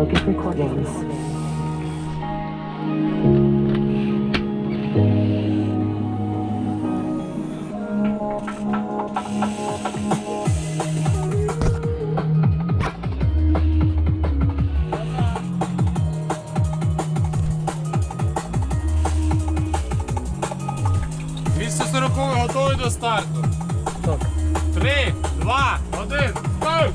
Focus Recordings. готовий до старту. Так. Три, два, один, старт!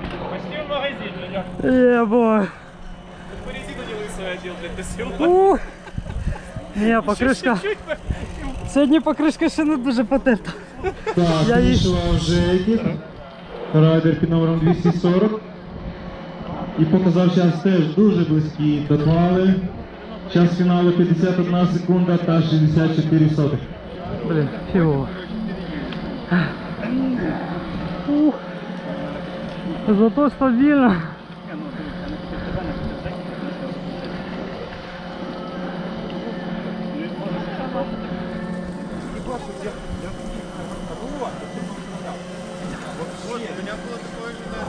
Почти в магазин. Ебой. По резину не лысую одел, блядь, носил. Ух. Ні, покришка. Сьогодні покришка ще не дуже потерта. Так, Я їх- вийшла вже екіп. Райдер під номером 240. І показав час теж дуже близький до фінали. Час фіналу 51 секунда та 64 сотих. Блін, фігово. Ух. Зато стабільно.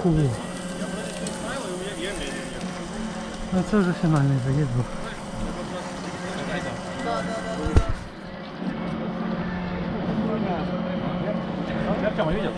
Фу. Ну це вже фінальний заїзд був. Артема видел?